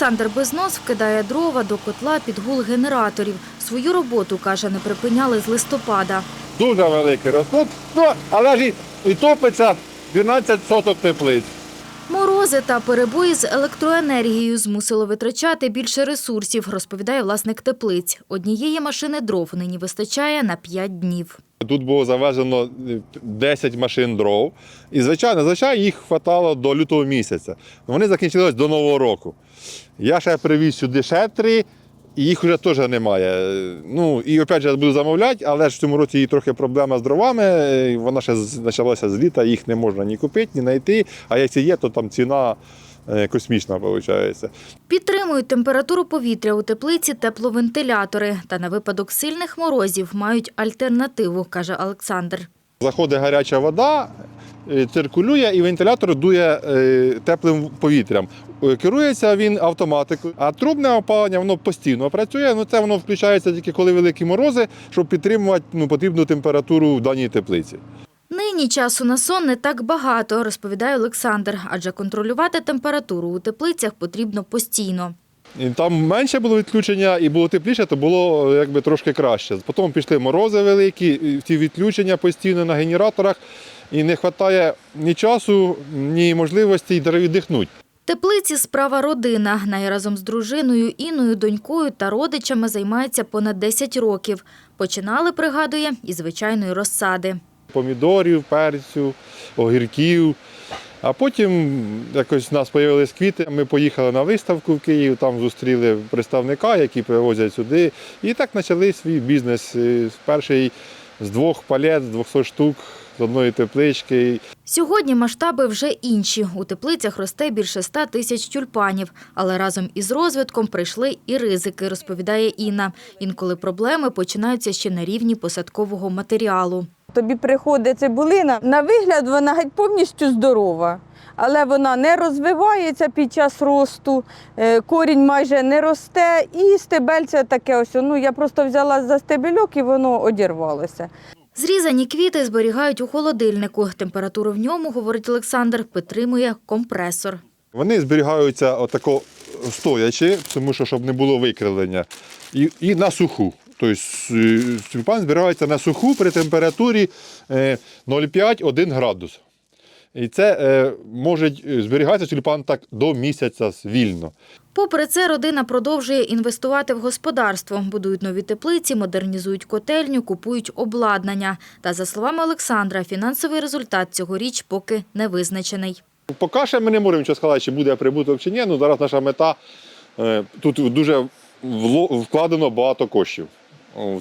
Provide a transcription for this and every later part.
Олександр Безнос вкидає дрова до котла під гул генераторів. Свою роботу, каже, не припиняли з листопада. Дуже великий розход, ну, але ж і, і топиться 12 соток теплиць. Морози та перебої з електроенергією змусило витрачати більше ресурсів, розповідає власник теплиць. Однієї машини дров нині вистачає на 5 днів. Тут було завезено е, 10 машин дров. І, звичайно, звичайно, їх хватало до лютого місяця. Вони закінчились до Нового року. Я ще привіз сюди ще три, і їх вже теж немає. Ну, і опять же, буду замовляти, але ж в цьому році є трохи проблема з дровами. е, Вона ще почалася з літа, їх не можна ні купити, ні знайти. А якщо є, то там ціна е, космічна виходить. Підтримують температуру повітря у теплиці тепловентилятори. Та на випадок сильних морозів мають альтернативу, каже Олександр. Заходить гаряча вода, е, циркулює і вентилятор дує е, теплим повітрям. Е, Керується він автоматикою, а трубне опалення воно постійно працює. Ну це воно включається тільки коли великі морози, щоб підтримувати ну, потрібну температуру в даній теплиці. Нині часу на сон не так багато, розповідає Олександр, адже контролювати температуру у теплицях потрібно постійно. І там менше було відключення і було тепліше, то було е, якби трошки краще. Потім пішли морози великі, і ці відключення постійно на генераторах, і не вистачає ні часу, ні можливості віддихнути. Теплиці справа родина. Нею разом з дружиною, Інною, донькою та родичами займається понад 10 років. Починали, пригадує, із звичайної розсади. Помідорів, перцю, огірків. А потім якось в нас з'явились квіти. Ми поїхали на виставку в Київ, там зустріли представника, який привозять сюди. І так почали свій бізнес. Перший з двох палет, з 200 штук, з одної теплички. Сьогодні масштаби вже інші. У теплицях росте більше 100 тисяч тюльпанів. Але разом із розвитком прийшли і ризики, розповідає Інна. Інколи проблеми починаються ще на рівні посадкового матеріалу. Тобі приходить цибулина, на вигляд вона геть повністю здорова, але вона не розвивається під час росту, е, корінь майже не росте, і стебельце таке ось. Ну я просто взяла за стебельок і воно одірвалося. Зрізані квіти зберігають у холодильнику. Температуру в ньому, говорить Олександр, підтримує компресор. Вони зберігаються отако стоячи, тому що щоб не було викривлення, і, і на суху. Тобто е, тюльпан збирається на суху при температурі е, 0,5-1 градус. І це е, може зберігатися тюльпан так до місяця вільно. Попри це, родина продовжує інвестувати в господарство. Будують нові теплиці, модернізують котельню, купують обладнання. Та, за словами Олександра, фінансовий результат цьогоріч поки не визначений. Поки ще ми не можемо нічого сказати, чи буде прибуток чи ні. Ну, зараз наша мета е, тут дуже вкладено багато коштів.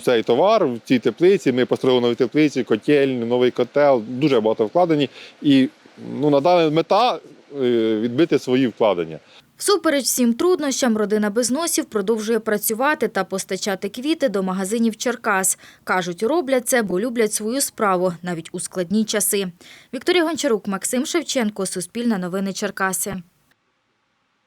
Цей товар, в цій теплиці. Ми построїли нові теплиці, котельню, новий котел, дуже багато вкладені. І ну, на даний мета е, відбити свої вкладення. Всупереч всім труднощам, родина Безносів продовжує працювати та постачати квіти до магазинів Черкас. Кажуть, роблять це, бо люблять свою справу, навіть у складні часи. Вікторія Гончарук, Максим Шевченко, Суспільне новини Черкаси.